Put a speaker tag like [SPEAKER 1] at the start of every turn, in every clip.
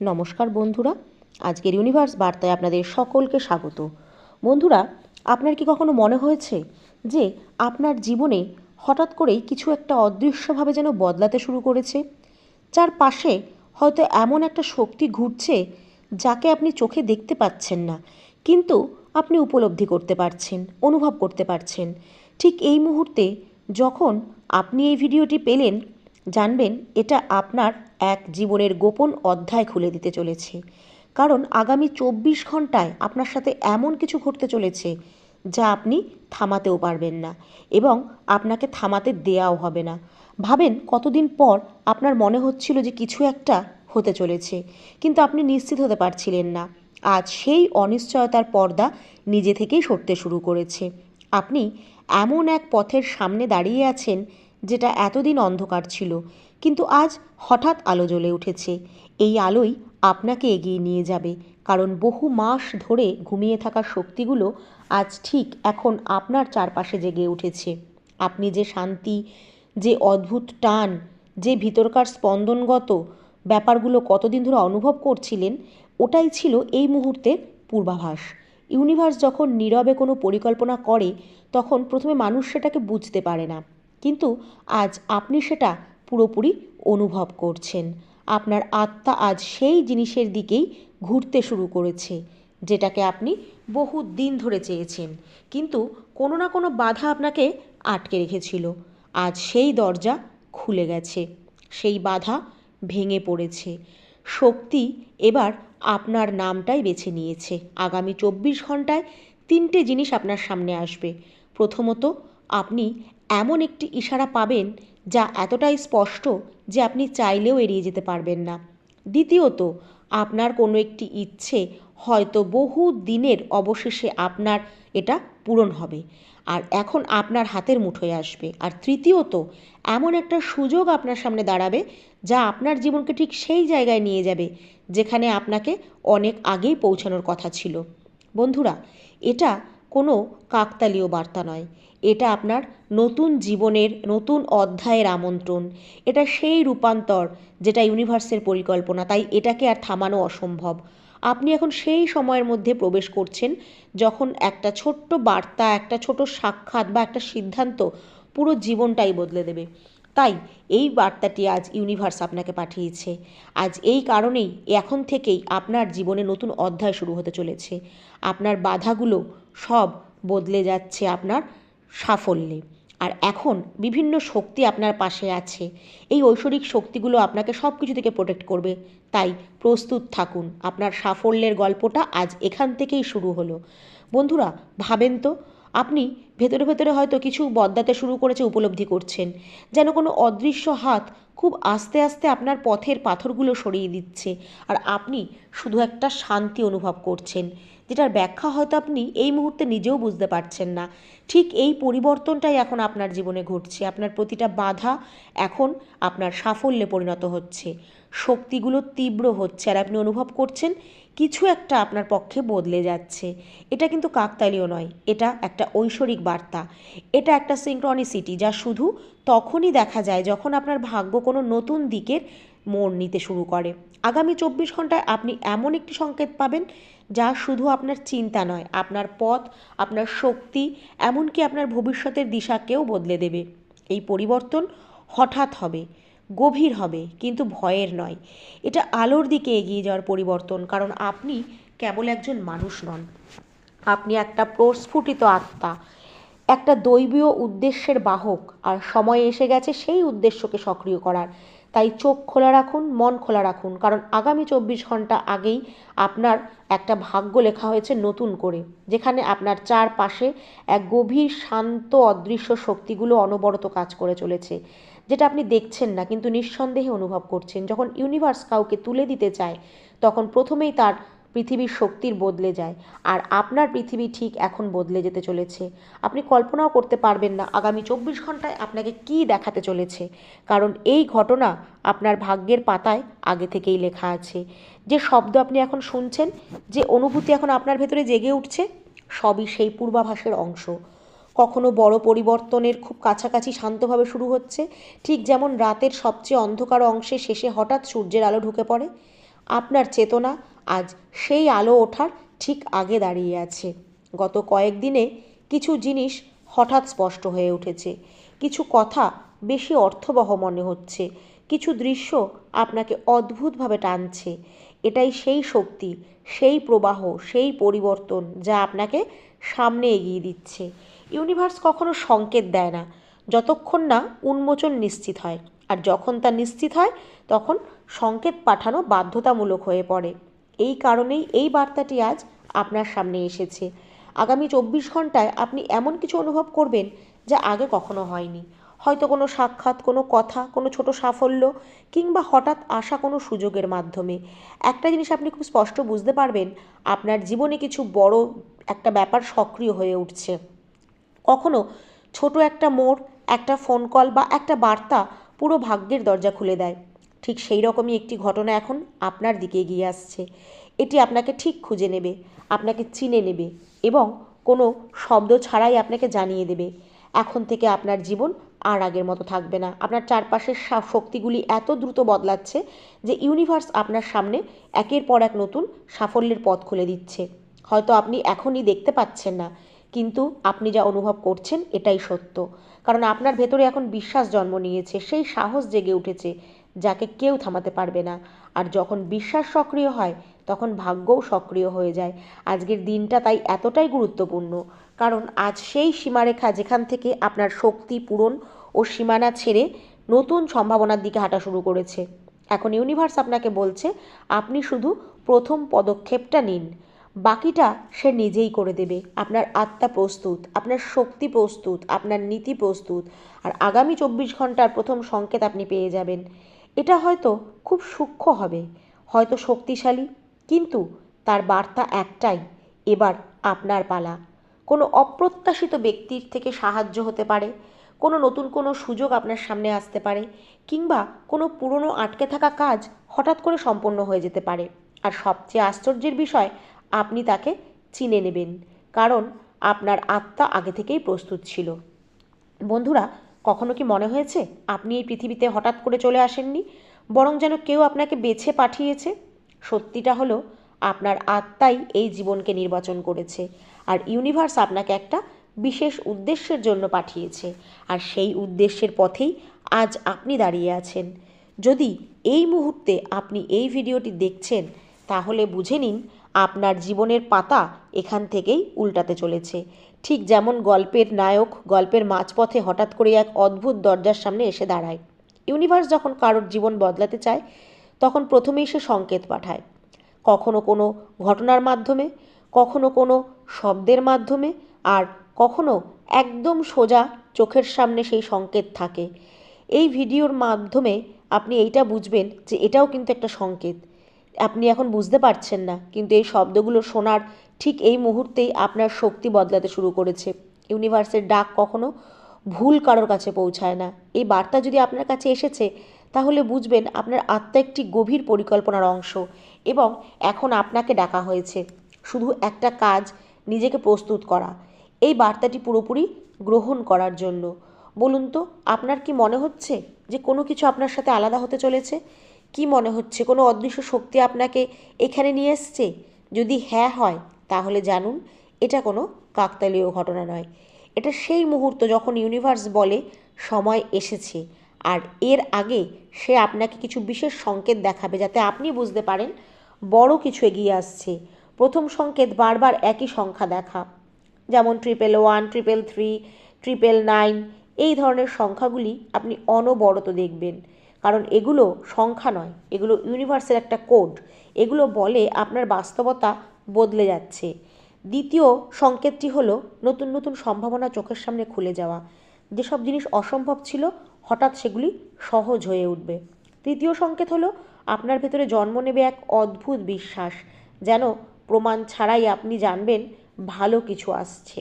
[SPEAKER 1] নমস্কার বন্ধুরা, আজকের ইউনিভার্স বার্তায় আপনাদের সকলকে স্বাগত। বন্ধুরা, আপনার কি কখনো মনে হয়েছে যে আপনার জীবনে হঠাৎ করেই কিছু একটা অদৃশ্যভাবে যেন বদলাতে শুরু করেছে? যার পাশে হয়তো এমন একটা শক্তি ঘুরছে যাকে আপনি চোখে দেখতে পাচ্ছেন না, কিন্তু আপনি উপলব্ধি করতে পারছেন, অনুভব করতে পারছেন। ঠিক এই মুহূর্তে যখন আপনি এই ভিডিওটি পেলেন জানবেন, এটা আপনার এক জীবনের গোপন অধ্যায় খুলে দিতে চলেছে। কারণ আগামী চব্বিশ ঘন্টায় আপনার সাথে এমন কিছু ঘটতে চলেছে যা আপনি থামাতেও পারবেন না এবং আপনাকে থামাতে দেয়াও হবে না। ভাবেন, কতদিন পর আপনার মনে হচ্ছিল যে কিছু একটা হতে চলেছে, কিন্তু আপনি নিশ্চিত হতে পারছিলেন না। আজ সেই অনিশ্চয়তার পর্দা নিজে থেকেই সরতে শুরু করেছে। আপনি এমন এক পথের সামনে দাঁড়িয়ে আছেন যেটা এতদিন অন্ধকার ছিল, কিন্তু আজ হঠাৎ আলো জ্বলে উঠেছে। এই আলোই আপনাকে এগিয়ে নিয়ে যাবে, কারণ বহু মাস ধরে ঘুমিয়ে থাকা শক্তিগুলো আজ ঠিক এখন আপনার চারপাশে জেগে উঠেছে। আপনি যে শান্তি, যে অদ্ভুত টান, যে ভিতরকার স্পন্দনগত ব্যাপারগুলো কতদিন ধরে অনুভব করছিলেন, ওটাই ছিল এই মুহূর্তের পূর্বাভাস। ইউনিভার্স যখন নীরবে কোনো পরিকল্পনা করে, তখন প্রথমে মানুষ সেটাকে বুঝতে পারে না। কিন্তু আজ আপনি সেটা পুরোপুরি অনুভব করছেন। আপনার আত্মা আজ সেই জিনিসের দিকেই ঘুরতে শুরু করেছে, যেটাকে আপনি বহু দিন ধরে চেয়েছেন। কিন্তু কোনো না কোনো বাধা আপনাকে আটকে রেখেছিল। আজ সেই দরজা খুলে গেছে, সেই বাধা ভেঙে পড়েছে। শক্তি এবার আপনার নামটাই বেছে নিয়েছে। আগামী চব্বিশ ঘন্টায় তিনটে জিনিস আপনার সামনে আসবে। প্রথমত আপনি এমন একটি ইশারা পাবেন যা এতটাই স্পষ্ট যে আপনি চাইলেও এড়িয়ে যেতে পারবেন না। দ্বিতীয়ত, আপনার কোনো একটি ইচ্ছে হয়তো বহু দিনের অবশেষে আপনার এটা পূরণ হবে আর এখন আপনার হাতের মুঠোয় আসবে। আর তৃতীয়ত, এমন একটা সুযোগ আপনার সামনে দাঁড়াবে যা আপনার জীবনকে ঠিক সেই জায়গায় নিয়ে যাবে যেখানে আপনাকে অনেক আগেই পৌঁছানোর কথা ছিল। বন্ধুরা, এটা কোনো কাকতালীয় বার্তা নয়। এটা আপনার নতুন জীবনের, নতুন অধ্যায়ের আমন্ত্রণ। এটা সেই রূপান্তর যেটা ইউনিভার্সের পরিকল্পনা, তাই এটাকে আর থামানো অসম্ভব। আপনি এখন সেই সময়ের মধ্যে প্রবেশ করছেন যখন একটা ছোট্ট বার্তা, একটা ছোট সাক্ষাৎ বা একটা সিদ্ধান্ত পুরো জীবনটাই বদলে দেবে। তাই এই বার্তাটি আজ ইউনিভার্স আপনাকে পাঠিয়েছে। আজ এই কারণেই এখন থেকেই আপনার জীবনে নতুন অধ্যায় শুরু হতে চলেছে। আপনার বাধাগুলো সব বদলে যাচ্ছে আপনার সাফল্যে। আর এখন বিভিন্ন শক্তি আপনার পাশে আছে। এই ঐশ্বরিক শক্তিগুলো আপনাকে সব কিছু থেকে প্রোটেক্ট করবে। তাই প্রস্তুত থাকুন। আপনার সাফল্যের গল্পটা আজ এখান থেকেই শুরু হলো। বন্ধুরা, ভাবেন তো আপনি ভেতরে ভেতরে হয়তো কিছু বদলাতে শুরু করেছে, উপলব্ধি করছেন। যেন কোনো অদৃশ্য হাত খুব আস্তে আস্তে আপনার পথের পাথরগুলো সরিয়ে দিচ্ছে আর আপনি শুধু একটা শান্তি অনুভব করছেন, যেটার ব্যাখ্যা হয়তো আপনি এই মুহূর্তে নিজেও বুঝতে পারছেন না। ঠিক এই পরিবর্তনটাই এখন আপনার জীবনে ঘটছে। আপনার প্রতিটা বাধা এখন আপনার সাফল্যে পরিণত হচ্ছে। শক্তিগুলো তীব্র হচ্ছে আর আপনি অনুভব করছেন কিছু একটা আপনার পক্ষে বদলে যাচ্ছে। এটা কিন্তু কাকতালীয় নয়, এটা একটা ঐশ্বরিক বার্তা। এটা একটা সিঙ্ক্রনিসিটি যা শুধু তখনই দেখা যায় যখন আপনার ভাগ্য কোনো নতুন দিকের মোড় নিতে শুরু করে। আগামী চব্বিশ ঘন্টায় আপনি এমন একটি সংকেত পাবেন যা শুধু আপনার চিন্তা নয়, আপনার পথ, আপনার শক্তি, এমনকি আপনার ভবিষ্যতের দিশাকেও বদলে দেবে। এই পরিবর্তন হঠাৎ হবে। গভীর হবে, কিন্তু ভয়ের নয়। এটা আলোর দিকে এগিয়ে যাওয়ার পরিবর্তন, কারণ আপনি কেবল একজন মানুষ নন। আপনি একটা প্রস্ফুটিত আত্মা, একটা দৈবীয় উদ্দেশ্যের বাহক, আর সময় এসে গেছে সেই উদ্দেশ্যকে সক্রিয় করার। তাই চোখ খোলা রাখুন, মন খোলা রাখুন, কারণ আগামী চব্বিশ ঘণ্টা আগেই আপনার একটা ভাগ্য লেখা হয়েছে নতুন করে, যেখানে আপনার চারপাশে এক গভীর, শান্ত, অদৃশ্য শক্তিগুলো অনবরত কাজ করে চলেছে। যেটা আপনি দেখছেন না, কিন্তু নিঃসন্দেহে অনুভব করছেন। যখন ইউনিভার্স কাউকে তুলে দিতে চায়, তখন প্রথমেই তার পৃথিবীর শক্তির বদলে যায়। আর আপনার পৃথিবী ঠিক এখন বদলে যেতে চলেছে। আপনি কল্পনাও করতে পারবেন না আগামী চব্বিশ ঘন্টায় আপনাকে কী দেখাতে চলেছে। কারণ এই ঘটনা আপনার ভাগ্যের পাতায় আগে থেকেই লেখা আছে। যে শব্দ আপনি এখন শুনছেন, যে অনুভূতি এখন আপনার ভেতরে জেগে উঠছে, সবই সেই পূর্বাভাসের অংশ। কখনো বড় পরিবর্তনের খুব কাছাকাছি শান্তভাবে শুরু হচ্ছে। ঠিক যেমন রাতের সবচেয়ে অন্ধকার অংশে শেষে হঠাৎ সূর্যের আলো ঢুকে পড়ে। আপনার চেতনা আজ সেই আলো ওঠার ঠিক আগে দাঁড়িয়ে আছে। গত কয়েকদিনে কিছু জিনিস হঠাৎ স্পষ্ট হয়ে উঠেছে। কিছু কথা বেশি অর্থবহ মনে হচ্ছে। কিছু দৃশ্য আপনাকে অদ্ভুতভাবে টানছে। এটাই সেই শক্তি, সেই প্রবাহ, সেই পরিবর্তন যা আপনাকে সামনে এগিয়ে দিচ্ছে। ইউনিভার্স কখনো সংকেত দেয় না, যতক্ষণ না উন্মোচন নিশ্চিত হয়। আর যখন তা নিশ্চিত হয়, তখন সংকেত পাঠানো বাধ্যতামূলক হয়ে পড়ে। এই কারণেই এই বার্তাটি আজ আপনার সামনে এসেছে। আগামী চব্বিশ ঘন্টায় আপনি এমন কিছু অনুভব করবেন যা আগে কখনো হয়নি। হয়তো কোনো সাক্ষাৎ, কোনো কথা, কোনো ছোট সাফল্য কিংবা হঠাৎ আসা কোনো সুযোগের মাধ্যমে। একটা জিনিস আপনি খুব স্পষ্ট বুঝতে পারবেন, আপনার জীবনে কিছু বড় একটা ব্যাপার সক্রিয় হয়ে উঠছে। কখনো ছোট একটা মোড়, একটা ফোন কল বা একটা বার্তা পুরো ভাগ্যের দরজা খুলে দেয়। ঠিক সেই রকমই একটি ঘটনা এখন আপনার দিকে এগিয়ে আসছে। এটি আপনাকে ঠিক খুঁজে নেবে, আপনাকে চিনে নেবে এবং কোনো শব্দ ছাড়াই আপনাকে জানিয়ে দেবে। এখন থেকে আপনার জীবন আর আগের মতো থাকবে না। আপনার চারপাশের শক্তিগুলি এত দ্রুত বদলাচ্ছে যে ইউনিভার্স আপনার সামনে একের পর এক নতুন সাফল্যের পথ খুলে দিচ্ছে। হয়তো আপনি এখনই দেখতে পাচ্ছেন না কিন্তু আপনি যা অনুভব করছেন এটাই সত্য। কারণ আপনার ভেতরে এখন বিশ্বাস জন্ম নিয়েছে, সেই সাহস জেগে উঠেছে যাকে কেউ থামাতে পারবে না। আর যখন বিশ্বাস সক্রিয় হয়, তখন ভাগ্যও সক্রিয় হয়ে যায়। আজকের দিনটা তাই এতটাই গুরুত্বপূর্ণ। কারণ আজ সেই সীমারেখা যেখান থেকে আপনার শক্তি পূরণ ও সীমানা ছেড়ে নতুন সম্ভাবনার দিকে হাঁটা শুরু করেছে। এখন ইউনিভার্স আপনাকে বলছে, আপনি শুধু প্রথম পদক্ষেপটা নিন। বাকিটা সে নিজেই করে দেবে। আপনার আত্মা প্রস্তুত, আপনার শক্তি প্রস্তুত, আপনার নীতি প্রস্তুত, আর আগামী চব্বিশ ঘণ্টার প্রথম সংকেত আপনি পেয়ে যাবেন। এটা হয়তো খুব সূক্ষ্ম হবে, হয়তো শক্তিশালী, কিন্তু তার বার্তা একটাই, এবার আপনার পালা। কোনো অপ্রত্যাশিত ব্যক্তির থেকে সাহায্য হতে পারে, কোনো নতুন কোনো সুযোগ আপনার সামনে আসতে পারে, কিংবা কোনো পুরনো আটকে থাকা কাজ হঠাৎ করে সম্পন্ন হয়ে যেতে পারে। আর সবচেয়ে আশ্চর্যের বিষয় আপনি তাকে চিনে নেবেন, কারণ আপনার আত্মা আগে থেকেই প্রস্তুত ছিল। বন্ধুরা, কখনো কি মনে হয়েছে আপনি এই পৃথিবীতে হঠাৎ করে চলে আসেননি, বরং যেন কেউ আপনাকে বেছে পাঠিয়েছে? সত্যিটা হলো, আপনার আত্মাই এই জীবনকে নির্বাচন করেছে, আর ইউনিভার্স আপনাকে একটা বিশেষ উদ্দেশ্যের জন্য পাঠিয়েছে, আর সেই উদ্দেশ্যের পথেই আজ আপনি দাঁড়িয়ে আছেন। যদি এই মুহূর্তে আপনি এই ভিডিওটি দেখছেন, তাহলে বুঝে নিন আপনার জীবনের পাতা এখান থেকেই উল্টাতে চলেছে। ঠিক যেমন গল্পের নায়ক গল্পের মাঝপথে হঠাৎ করে এক অদ্ভুত দরজার সামনে এসে দাঁড়ায়। ইউনিভার্স যখন কারোর জীবন বদলাতে চায়, তখন প্রথমেই সে সংকেত পাঠায়। কখনো কোনো ঘটনার মাধ্যমে, কখনো কোনো শব্দের মাধ্যমে, আর কখনো একদম সোজা চোখের সামনে সেই সংকেত থাকে। এই ভিডিওর মাধ্যমে আপনি এইটা বুঝবেন যে এটাও কিন্তু একটা সংকেত। আপনি এখন বুঝতে পারছেন না, কিন্তু এই শব্দগুলো শোনার ঠিক এই মুহূর্তেই আপনার শক্তি বদলাতে শুরু করেছে। ইউনিভার্সের ডাক কখনো ভুল কারোর কাছে পৌঁছায় না। এই বার্তা যদি আপনার কাছে এসেছে, তাহলে বুঝবেন আপনার আত্মা একটি গভীর পরিকল্পনার অংশ এবং এখন আপনাকে ডাকা হয়েছে। শুধু একটা কাজ, নিজেকে প্রস্তুত করা। এই বার্তাটি পুরোপুরি গ্রহণ করার জন্য। বলুন তো, আপনার কি মনে হচ্ছে যে কোনো কিছু আপনার সাথে আলাদা হতে চলেছে? কি মনে হচ্ছে? কোনো অদৃশ্য শক্তি আপনাকে এখানে নিয়ে এসছে? যদি হ্যাঁ হয়, তাহলে জানুন, এটা কোনো কাকতালীয় ঘটনা নয়। এটা সেই মুহূর্ত যখন ইউনিভার্স বলে, সময় এসেছে। আর এর আগে সে আপনাকে কিছু বিশেষ সংকেত দেখাবে যাতে আপনি বুঝতে পারেন, বড় কিছু এগিয়ে আসছে। প্রথম সংকেত বারবার একই সংখ্যা দেখা। যেমন triple one triple three triple nine এই ধরনের সংখ্যাগুলি আপনি অনবরত দেখবেন। কারণ এগুলো সংখ্যা নয়, এগুলো ইউনিভার্সের একটা কোড এগুলো বলে আপনার বাস্তবতা বদলে যাচ্ছে। দ্বিতীয় সংকেতটি হলো নতুন নতুন সম্ভাবনা চোখের সামনে খুলে যাওয়া। যেসব জিনিস অসম্ভব ছিল, হঠাৎ সেগুলি সহজ হয়ে উঠবে। তৃতীয় সংকেত হলো আপনার ভেতরে জন্ম নেবে এক অদ্ভুত বিশ্বাস, যেন প্রমাণ ছাড়াই আপনি জানবেন ভালো কিছু আসছে।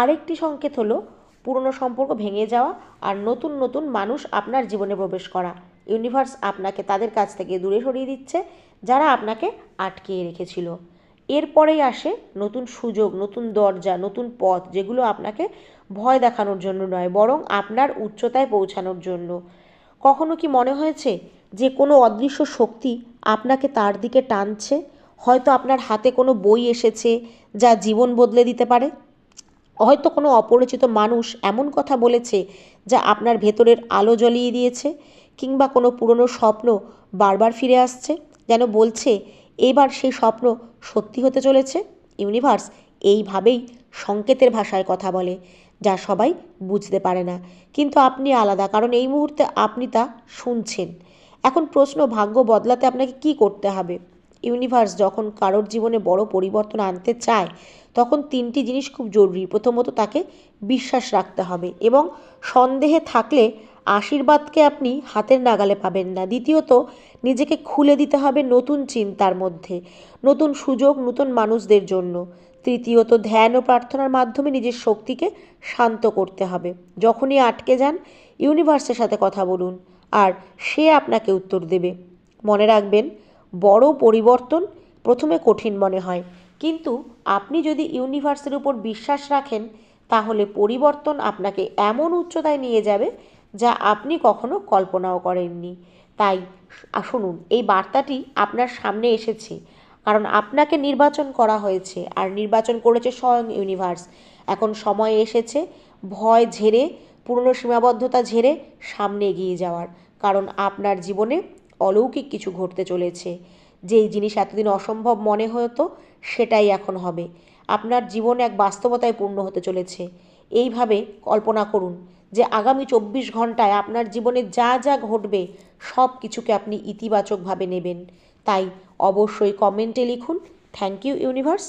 [SPEAKER 1] আরেকটি সংকেত হলো পুরনো সম্পর্ক ভেঙে যাওয়া আর নতুন নতুন মানুষ আপনার জীবনে প্রবেশ করা। ইউনিভার্স আপনাকে তাদের কাছ থেকে দূরে সরিয়ে দিচ্ছে, যারা আপনাকে আটকিয়ে রেখেছিল। এরপরেই আসে নতুন সুযোগ, নতুন দরজা, নতুন পথ, যেগুলো আপনাকে ভয় দেখানোর জন্য নয়, বরং আপনার উচ্চতায় পৌঁছানোর জন্য। কখনো কি মনে হয়েছে যে কোনো অদৃশ্য শক্তি আপনাকে তার দিকে টানছে? হয়তো আপনার হাতে কোনো বই এসেছে যা জীবন বদলে দিতে পারে? হয়তো কোনো অপরিচিত মানুষ এমন কথা বলেছে যা আপনার ভেতরের আলো জ্বলিয়ে দিয়েছে কিংবা কোনো পুরনো স্বপ্ন বারবার ফিরে আসছে, যেন বলছে, এবার সেই স্বপ্ন সত্যি হতে চলেছে? ইউনিভার্স এইভাবেই সংকেতের ভাষায় কথা বলে, যা সবাই বুঝতে পারে না। কিন্তু আপনি আলাদা, কারণ এই মুহূর্তে আপনি তা শুনছেন। এখন প্রশ্ন, ভাগ্য বদলাতে আপনাকে কি করতে হবে? ইউনিভার্স যখন কারোর জীবনে বড় পরিবর্তন আনতে চায়, তখন তিনটি জিনিস খুব জরুরি। প্রথমত তাকে বিশ্বাস রাখতে হবে এবং সন্দেহে থাকলে আশীর্বাদকে আপনি হাতের নাগালে পাবেন না। দ্বিতীয়ত, নিজেকে খুলে দিতে হবে নতুন চিন্তার মধ্যে, নতুন সুযোগ, নতুন মানুষদের জন্য। তৃতীয়ত, ধ্যান ও প্রার্থনার মাধ্যমে নিজের শক্তিকে শান্ত করতে হবে। যখনই আটকে যান ইউনিভার্সের সাথে কথা বলুন, আর সে আপনাকে উত্তর দেবে। মনে রাখবেন বড় পরিবর্তন প্রথমে কঠিন মনে হয়। কিন্তু আপনি যদি ইউনিভার্সের উপর বিশ্বাস রাখেন, তাহলে পরিবর্তন আপনাকে এমন উচ্চতায় নিয়ে যাবে যা আপনি কখনো কল্পনাও করেননি। তাই শুনুন, এই বার্তাটি আপনার সামনে এসেছে, কারণ আপনাকে নির্বাচন করা হয়েছে, আর নির্বাচন করেছে স্বয়ং ইউনিভার্স। এখন সময় এসেছে, ভয় ঝেড়ে, পুরনো সীমাবদ্ধতা ঝেড়ে সামনে এগিয়ে যাওয়ার, কারণ আপনার জীবনে অলৌকিক কিছু ঘটতে চলেছে। যেই জিনিস এতদিন অসম্ভব মনে হতো, সেটাই এখন হবে। আপনার জীবন এক বাস্তবতায় পূর্ণ হতে চলেছে। এইভাবে কল্পনা করুন যে আগামী চব্বিশ ঘন্টায় আপনার জীবনে যা যা ঘটবে, সব কিছুকে আপনি ইতিবাচকভাবে নেবেন। তাই অবশ্যই কমেন্টে লিখুন। Thank you universe.